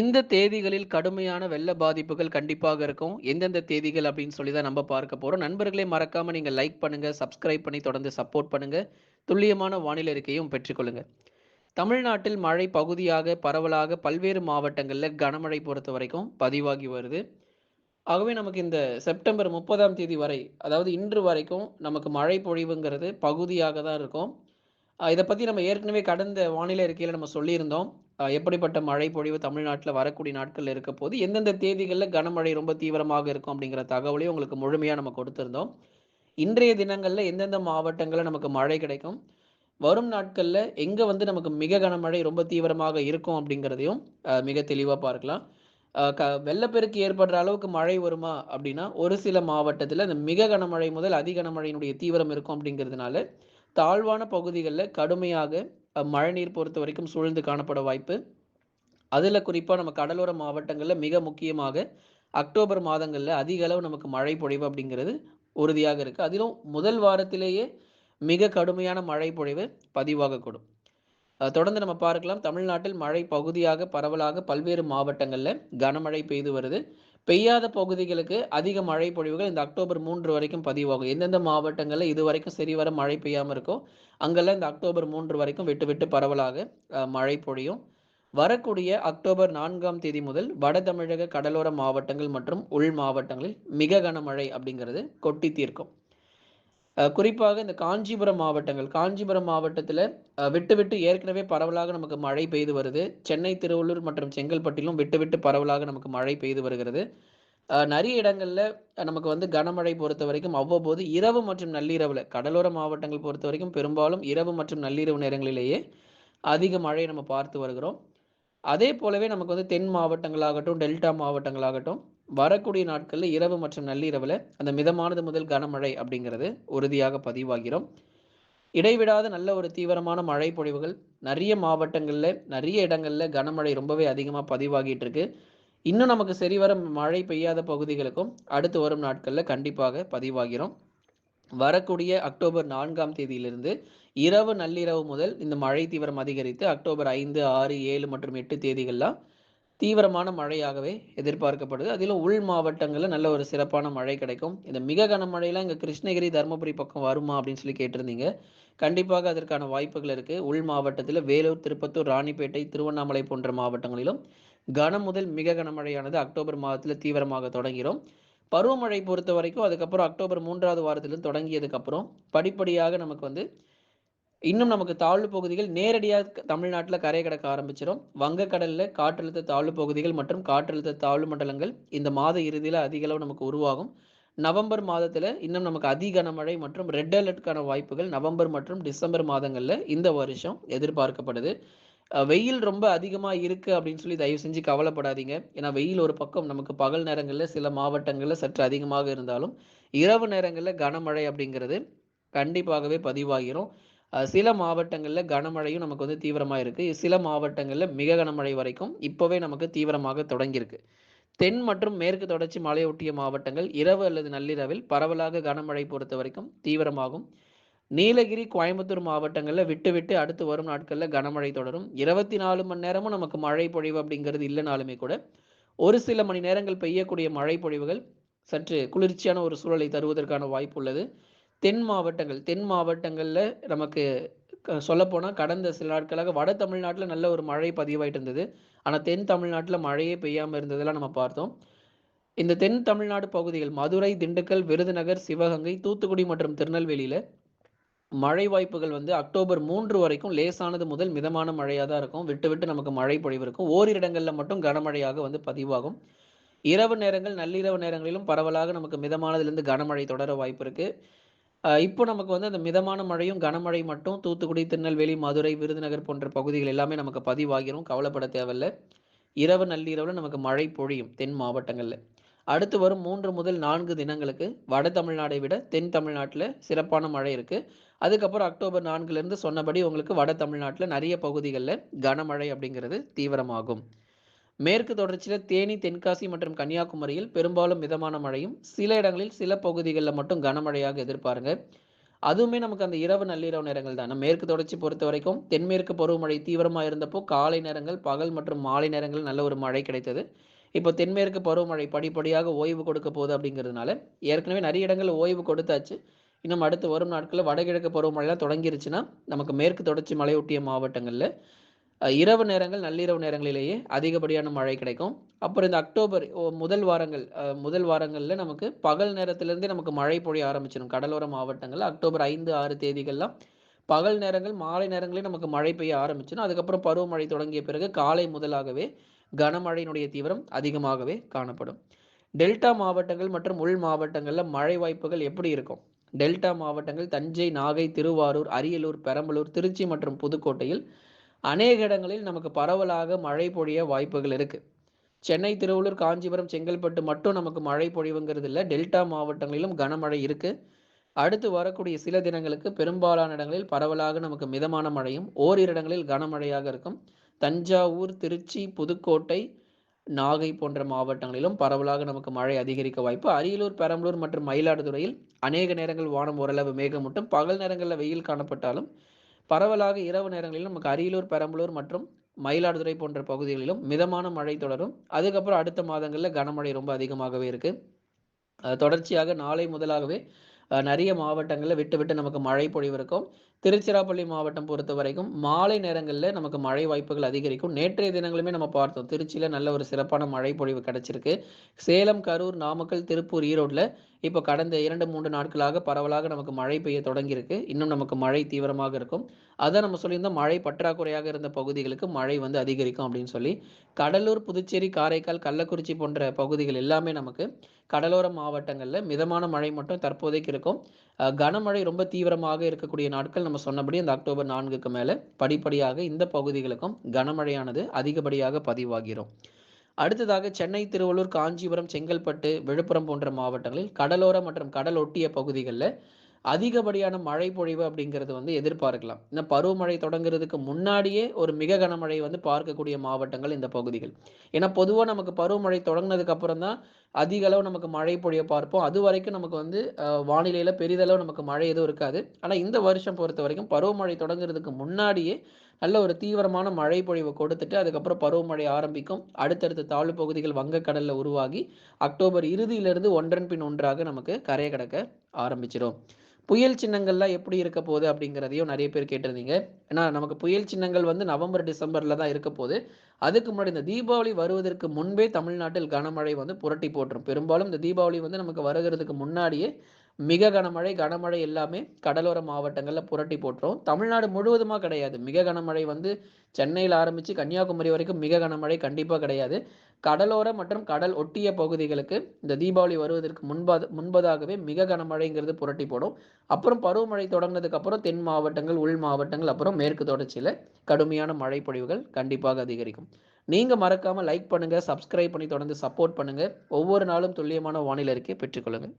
இந்த தேதிகளில் கடுமையான வெள்ள பாதிப்புகள் கண்டிப்பாக இருக்கும். எந்தெந்த தேதிகள் அப்படின்னு சொல்லி தான் நம்ம பார்க்க போகிறோம் நண்பர்களே மறக்காம நீங்கள் லைக் பண்ணுங்க, சப்ஸ்கிரைப் பண்ணி தொடர்ந்து சப்போர்ட் பண்ணுங்க. துல்லியமான வானிலை அறிக்கையும் பெற்றுக்கொள்ளுங்க. தமிழ்நாட்டில் மழை பகுதியாக பரவலாக பல்வேறு மாவட்டங்களில் கனமழை பொறுத்த வரைக்கும் பதிவாகி வருது. ஆகவே நமக்கு இந்த செப்டம்பர் 30ஆம் தேதி வரை, அதாவது இன்று வரைக்கும் நமக்கு மழை பொழிவுங்கிறது பகுதியாக தான் இருக்கும். இதை பற்றி நம்ம ஏற்கனவே கடந்த வானிலை இருக்கையில் நம்ம சொல்லியிருந்தோம். எப்படிப்பட்ட மழை பொழிவு தமிழ்நாட்டில் வரக்கூடிய நாட்கள்ல இருக்கப்போது, எந்தெந்த தேதிகளில் கனமழை ரொம்ப தீவிரமாக இருக்கும் அப்படிங்கிற தகவலையும் உங்களுக்கு முழுமையாக நம்ம கொடுத்துருந்தோம் இன்றைய தினங்களில் எந்தெந்த மாவட்டங்களில் நமக்கு மழை கிடைக்கும், வரும் நாட்களில் எங்கே வந்து நமக்கு மிக கனமழை ரொம்ப தீவிரமாக இருக்கும் அப்படிங்கிறதையும் மிக தெளிவாக பார்க்கலாம். க வெள்ளப்பெருக்கு ஏற்படுற அளவுக்கு மழை வருமா அப்படின்னா, ஒரு சில மாவட்டத்தில் இந்த மிக கனமழை முதல் அதிக கனமழையினுடைய தீவிரம் இருக்கும் அப்படிங்கிறதுனால, தாழ்வான பகுதிகளில் கடுமையாக மழை நீர் பொறுத்த வரைக்கும் சூழ்ந்து காணப்பட வாய்ப்பு. அதில் குறிப்பாக நம்ம கடலோர மாவட்டங்களில் மிக முக்கியமாக அக்டோபர் மாதங்களில் அதிக அளவு நமக்கு மழை பொழிவு அப்படிங்கிறது உறுதியாக இருக்குது அதிலும் முதல் வாரத்திலேயே மிக கடுமையான மழை பொழிவு பதிவாகக்கூடும். தொடர்ந்து நம்ம பார்க்கலாம். தமிழ்நாட்டில் மழை பகுதியாக பரவலாக பல்வேறு மாவட்டங்களில் கனமழை பெய்து வருது. பெய்யாத பகுதிகளுக்கு அதிக மழை பொழிவுகள் இந்த அக்டோபர் மூன்று வரைக்கும் பதிவாகும். எந்தெந்த மாவட்டங்கள்ல இதுவரைக்கும் சரிவர மழை பெய்யாமல் இருக்கோ, அங்கெல்லாம் இந்த அக்டோபர் மூன்று வரைக்கும் விட்டு விட்டு பரவலாக மழை பொழியும். வரக்கூடிய அக்டோபர் நான்காம் தேதி முதல் வட தமிழக கடலோர மாவட்டங்கள் மற்றும் உள் மாவட்டங்களில் மிக கனமழை அப்படிங்கிறது கொட்டி தீர்க்கும். குறிப்பாக இந்த காஞ்சிபுரம் மாவட்டங்கள், காஞ்சிபுரம் மாவட்டத்தில் விட்டு விட்டு ஏற்கனவே பரவலாக நமக்கு மழை பெய்து வருது. சென்னை, திருவள்ளூர் மற்றும் செங்கல்பட்டிலும் விட்டு விட்டு பரவலாக நமக்கு மழை பெய்து வருகிறது. நிறைய இடங்களில் நமக்கு வந்து கனமழை பொறுத்த வரைக்கும் அவ்வப்போது இரவு மற்றும் நள்ளிரவில் கடலோர மாவட்டங்கள் பொறுத்த வரைக்கும் பெரும்பாலும் இரவு மற்றும் நள்ளிரவு நேரங்களிலேயே அதிக மழையை நம்ம பார்த்து வருகிறோம். அதே போலவே நமக்கு வந்து தென் மாவட்டங்களாகட்டும், டெல்டா மாவட்டங்களாகட்டும் வரக்கூடிய நாட்களில் இரவு மற்றும் நள்ளிரவில் அந்த மிதமானது முதல் கனமழை அப்படிங்கிறது உறுதியாக பதிவாகிறோம் இடைவிடாத நல்ல ஒரு தீவிரமான மழை பொழிவுகள் நிறைய மாவட்டங்களில் நிறைய இடங்களில் கனமழை ரொம்பவே அதிகமாக பதிவாகிட்டு இருக்கு. இன்னும் நமக்கு சரிவர மழை பெய்யாத பகுதிகளுக்கும் அடுத்து வரும் நாட்களில் கண்டிப்பாக பதிவாகிறோம் வரக்கூடிய அக்டோபர் நான்காம் தேதியிலிருந்து இரவு, நள்ளிரவு முதல் இந்த மழை தீவிரம் அதிகரித்து அக்டோபர் 5, 6, 7 மற்றும் எட்டு தேதிகள்லாம் தீவிரமான மழையாகவே எதிர்பார்க்கப்படுது. அதிலும் உள் மாவட்டங்களில் நல்ல ஒரு சிறப்பான மழை கிடைக்கும். இந்த மிக கனமழையெல்லாம் இங்கே கிருஷ்ணகிரி, தர்மபுரி பக்கம் வருமா அப்படின்னு சொல்லி கேட்டிருந்தீங்க. கண்டிப்பாக அதற்கான வாய்ப்புகள் இருக்குது உள் மாவட்டத்தில் வேலூர், திருப்பத்தூர், ராணிப்பேட்டை, திருவண்ணாமலை போன்ற மாவட்டங்களிலும் கனம் முதல் மிக கனமழையானது அக்டோபர் மாதத்தில் தீவிரமாக தொடங்கிறோம் பருவமழை பொறுத்த வரைக்கும் அதுக்கப்புறம் அக்டோபர் மூன்றாவது வாரத்திலிருந்து தொடங்கியதுக்கப்புறம் படிப்படியாக நமக்கு வந்து இன்னும் நமக்கு தாழ்வு பகுதிகள் நேரடியாக தமிழ்நாட்டில் கரை கடக்க ஆரம்பிச்சிடும் வங்கக்கடலில் காற்றழுத்த தாழ்வு பகுதிகள் மற்றும் காற்றழுத்த தாழ்வு மண்டலங்கள் இந்த மாத இறுதியில் அதிக அளவு நமக்கு உருவாகும். நவம்பர் மாதத்தில் இன்னும் நமக்கு அதி கனமழை மற்றும் ரெட் அலர்ட்கான வாய்ப்புகள் நவம்பர் மற்றும் டிசம்பர் மாதங்களில் இந்த வருஷம் எதிர்பார்க்கப்படுது. வெயில் ரொம்ப அதிகமாக இருக்குது அப்படின்னு சொல்லி தயவு செஞ்சு கவலைப்படாதீங்க. ஏன்னா வெயில் ஒரு பக்கம் நமக்கு பகல் நேரங்களில் சில மாவட்டங்களில் சற்று அதிகமாக இருந்தாலும், இரவு நேரங்களில் கனமழை அப்படிங்கிறது கண்டிப்பாகவே பதிவாகிரும். சில மாவட்டங்களில் கனமழையும் நமக்கு வந்து தீவிரமாக இருக்குது சில மாவட்டங்களில் மிக கனமழை வரைக்கும் இப்போவே நமக்கு தீவிரமாக தொடங்கியிருக்கு. தென் மற்றும் மேற்கு தொடர்ச்சி மலையொட்டிய மாவட்டங்கள் இரவு அல்லது நள்ளிரவில் பரவலாக கனமழை பொறுத்த வரைக்கும் தீவிரமாகும். நீலகிரி, கோயம்புத்தூர் மாவட்டங்களில் விட்டு விட்டு அடுத்து வரும் நாட்களில் கனமழை தொடரும். 24 மணி நேரமும் நமக்கு மழை பொழிவு அப்படிங்கிறது இல்லைனாலுமே கூட, ஒரு சில மணி நேரங்கள் பெய்யக்கூடிய மழை பொழிவுகள் சற்று குளிர்ச்சியான ஒரு சூழலை தருவதற்கான வாய்ப்பு உள்ளது. தென் மாவட்டங்கள் தென் மாவட்டங்களில் நமக்கு க கடந்த சில நாட்களாக வட தமிழ்நாட்டில் நல்ல ஒரு மழை பதிவாயிட்டு இருந்தது. ஆனால் தென் தமிழ்நாட்டில் மழையே பெய்யாமல் இருந்ததெல்லாம் நம்ம பார்த்தோம். இந்த தென் தமிழ்நாடு பகுதிகள் மதுரை, திண்டுக்கல், விருதுநகர், சிவகங்கை, தூத்துக்குடி மற்றும் திருநெல்வேலியில் மழை வாய்ப்புகள் வந்து அக்டோபர் மூன்று வரைக்கும் லேசானது முதல் மிதமான மழையாக தான் இருக்கும். விட்டு விட்டு நமக்கு மழை பொழிவு இருக்கும். ஓரிரு மட்டும் கனமழையாக வந்து பதிவாகும். இரவு நேரங்கள், நள்ளிரவு நேரங்களிலும் பரவலாக நமக்கு மிதமானதுலேருந்து கனமழை தொடர வாய்ப்பு இருக்குது இப்போ நமக்கு வந்து அந்த மிதமான மழையும், கனமழை மட்டும் தூத்துக்குடி, திருநெல்வேலி, மதுரை, விருதுநகர் போன்ற பகுதிகள் எல்லாமே நமக்கு பதிவாகிரும். கவலைப்பட தேவையில்ல. இரவு, நள்ளிரவில் நமக்கு மழை பொழியும் தென் மாவட்டங்களில் அடுத்து வரும் மூன்று முதல் நான்கு தினங்களுக்கு வட தமிழ்நாடை விட தென் தமிழ்நாட்டில் சிறப்பான மழை இருக்குது அதுக்கப்புறம் அக்டோபர் நான்குலேருந்து சொன்னபடி உங்களுக்கு வட தமிழ்நாட்டில் நிறைய பகுதிகளில் கனமழை அப்படிங்கிறது தீவிரமாகும். மேற்கு தொடர்ச்சியில் தேனி, தென்காசி மற்றும் கன்னியாகுமரியில் பெரும்பாலும் மிதமான மழையும், சில இடங்களில் சில பகுதிகளில் மட்டும் கனமழையாக எதிர்பாருங்க. அதுவுமே நமக்கு அந்த இரவு நள்ளிரவு நேரங்கள் தான். நம்ம மேற்கு தொடர்ச்சி பொறுத்த வரைக்கும் தென்மேற்கு பருவமழை தீவிரமாக இருந்தப்போ காலை நேரங்கள் பகல் மற்றும் மாலை நேரங்கள் நல்ல ஒரு மழை கிடைத்தது. இப்போ தென்மேற்கு பருவமழை படிப்படியாக ஓய்வு கொடுக்க போகுது அப்படிங்கிறதுனால ஏற்கனவே நிறைய இடங்கள் ஓய்வு கொடுத்தாச்சு. இன்னும் அடுத்து வரும் நாட்களில் வடகிழக்கு பருவமழைலாம் தொடங்கிருச்சுன்னா நமக்கு மேற்கு தொடர்ச்சி மலையொட்டிய மாவட்டங்களில் இரவு நேரங்கள் நள்ளிரவு நேரங்களிலேயே அதிகப்படியான மழை கிடைக்கும். அப்புறம் இந்த அக்டோபர் முதல் வாரங்கள் முதல் வாரங்களில் நமக்கு பகல் நேரத்திலேருந்தே நமக்கு மழை பொழிய ஆரம்பிச்சிடும். கடலோர மாவட்டங்கள் அக்டோபர் ஐந்து ஆறு தேதிகள்லாம் பகல் நேரங்கள் மாலை நேரங்களே நமக்கு மழை பெய்ய ஆரம்பிச்சிடும். அதுக்கப்புறம் பருவமழை தொடங்கிய பிறகு காலை முதலாகவே கனமழையினுடைய தீவிரம் அதிகமாகவே காணப்படும். டெல்டா மாவட்டங்கள் மற்றும் உள் மாவட்டங்களில் மழை வாய்ப்புகள் எப்படி இருக்கும்? டெல்டா மாவட்டங்கள் தஞ்சை நாகை திருவாரூர் அரியலூர் பெரம்பலூர் திருச்சி மற்றும் புதுக்கோட்டையில் அநேக இடங்களில் நமக்கு பரவலாக மழை பொழிய வாய்ப்புகள் இருக்குது சென்னை திருவள்ளூர் காஞ்சிபுரம் செங்கல்பட்டு மட்டும் நமக்கு மழை பொழிவுங்கிறது இல்லை. டெல்டா மாவட்டங்களிலும் கனமழை இருக்குது அடுத்து வரக்கூடிய சில தினங்களுக்கு பெரும்பாலான இடங்களில் பரவலாக நமக்கு மிதமான மழையும் ஓரிரு இடங்களில் கனமழையாக இருக்கும். தஞ்சாவூர் திருச்சி புதுக்கோட்டை நாகை போன்ற மாவட்டங்களிலும் பரவலாக நமக்கு மழை அதிகரிக்க வாய்ப்பு. அரியலூர் பெரம்பலூர் மற்றும் மயிலாடுதுறையில் அநேக நேரங்கள் வானம் ஓரளவு மேகமூட்டம். பகல் நேரங்களில் வெயில் காணப்பட்டாலும் பரவலாக இரவு நேரங்களில் நமக்கு அரியலூர் பெரம்பலூர் மற்றும் மயிலாடுதுறை போன்ற பகுதிகளிலும் மிதமான மழை தொடரும். அதுக்கப்புறம் அடுத்த மாதங்களில் கனமழை ரொம்ப அதிகமாகவே இருக்குது தொடர்ச்சியாக நாளை முதலாகவே நிறைய மாவட்டங்களில் விட்டு விட்டு நமக்கு மழை பொழிவு இருக்கும். திருச்சிராப்பள்ளி மாவட்டம் பொறுத்த வரைக்கும் மாலை நேரங்களில் நமக்கு மழை வாய்ப்புகள் அதிகரிக்கும். நேற்றைய தினங்களுமே நம்ம பார்த்தோம். திருச்சியில் நல்ல ஒரு சிறப்பான மழை பொழிவு கிடைச்சிருக்கு. சேலம் கரூர் நாமக்கல் திருப்பூர் ஈரோட்டில் இப்போ கடந்த இரண்டு மூன்று நாட்களாக பரவலாக நமக்கு மழை பெய்ய தொடங்கியிருக்கு. இன்னும் நமக்கு மழை தீவிரமாக இருக்கும். அதை நம்ம சொல்லியிருந்தோம் மழை பற்றாக்குறையாக இருந்த பகுதிகளுக்கு மழை வந்து அதிகரிக்கும் அப்படின்னு சொல்லி. கடலூர் புதுச்சேரி காரைக்கால் கள்ளக்குறிச்சி போன்ற பகுதிகள் எல்லாமே நமக்கு கடலோர மாவட்டங்களில் மிதமான மழை மட்டும் தற்போதைக்கு இருக்கும். கனமழை ரொம்ப தீவிரமாக இருக்கக்கூடிய நாட்கள் நம்ம சொன்னபடி அந்த அக்டோபர் நான்குக்கு மேலே படிப்படியாக இந்த பகுதிகளுக்கும் கனமழையானது அதிகப்படியாக பதிவாகிறோம். அடுத்ததாக சென்னை திருவள்ளூர் காஞ்சிபுரம் செங்கல்பட்டு விழுப்புரம் போன்ற மாவட்டங்களில் கடலோர மற்றும் கடல் ஒட்டிய பகுதிகளில் அதிகப்படியான மழை பொழிவு அப்படிங்கிறது வந்து எதிர்பார்க்கலாம். இந்த பருவமழை தொடங்குறதுக்கு முன்னாடியே ஒரு மிக கனமழை வந்து பார்க்கக்கூடிய மாவட்டங்கள் இந்த பகுதிகள். ஏன்னா பொதுவாக நமக்கு பருவமழை தொடங்கினதுக்கு அப்புறம் தான் அதிக அளவு நமக்கு மழை பொழிய பார்ப்போம். அது வரைக்கும் நமக்கு வந்து வானிலையில் பெரிதளவு நமக்கு மழை எதுவும் இருக்காது. ஆனால் இந்த வருஷம் பொறுத்த வரைக்கும் பருவமழை தொடங்குறதுக்கு முன்னாடியே நல்ல ஒரு தீவிரமான மழை பொழிவை கொடுத்துட்டு அதுக்கப்புறம் பருவமழை ஆரம்பிக்கும். அடுத்தடுத்த தாழ்வு பகுதிகள் வங்கக்கடலில் உருவாகி அக்டோபர் இறுதியிலிருந்து ஒன்றன் பின் ஒன்றாக நமக்கு கரையை கடக்க ஆரம்பிச்சிடும் புயல் சின்னங்கள்லாம் எப்படி இருக்க போகுது அப்படிங்கிறதையும் நிறைய பேர் கேட்டிருந்தீங்க. ஏன்னா நமக்கு புயல் சின்னங்கள் வந்து நவம்பர் டிசம்பரில் தான் இருக்க போகுது. அதுக்கு முன்னாடி இந்த தீபாவளி வருவதற்கு முன்பே தமிழ்நாட்டில் கனமழை வந்து புரட்டி போட்டுரும். பெரும்பாலும் இந்த தீபாவளி வந்து நமக்கு வருகிறதுக்கு முன்னாடியே மிக கனமழை கனமழை எல்லாமே கடலோர மாவட்டங்களில் புரட்டி போட்டுரும். தமிழ்நாடு முழுவதுமாக கிடையாது. மிக கனமழை வந்து சென்னையில் ஆரம்பித்து கன்னியாகுமரி வரைக்கும் மிக கனமழை கண்டிப்பாக கிடையாது. கடலோர மற்றும் கடல் ஒட்டிய பகுதிகளுக்கு இந்த தீபாவளி வருவதற்கு முன்பது முன்பதாகவே மிக கனமழைங்கிறது புரட்டி போடும். அப்புறம் பருவமழை தொடங்கினதுக்கப்புறம் தென் மாவட்டங்கள் உள் மாவட்டங்கள் அப்புறம் மேற்கு தொடர்ச்சியில் கடுமையான மழை பொழிவுகள் கண்டிப்பாக அதிகரிக்கும். நீங்கள் மறக்காமல் லைக் பண்ணுங்கள் சப்ஸ்கிரைப் பண்ணி தொடர்ந்து சப்போர்ட் பண்ணுங்கள் ஒவ்வொரு நாளும் துல்லியமான வானிலை இருக்கே பெற்றுக்கொள்ளுங்கள்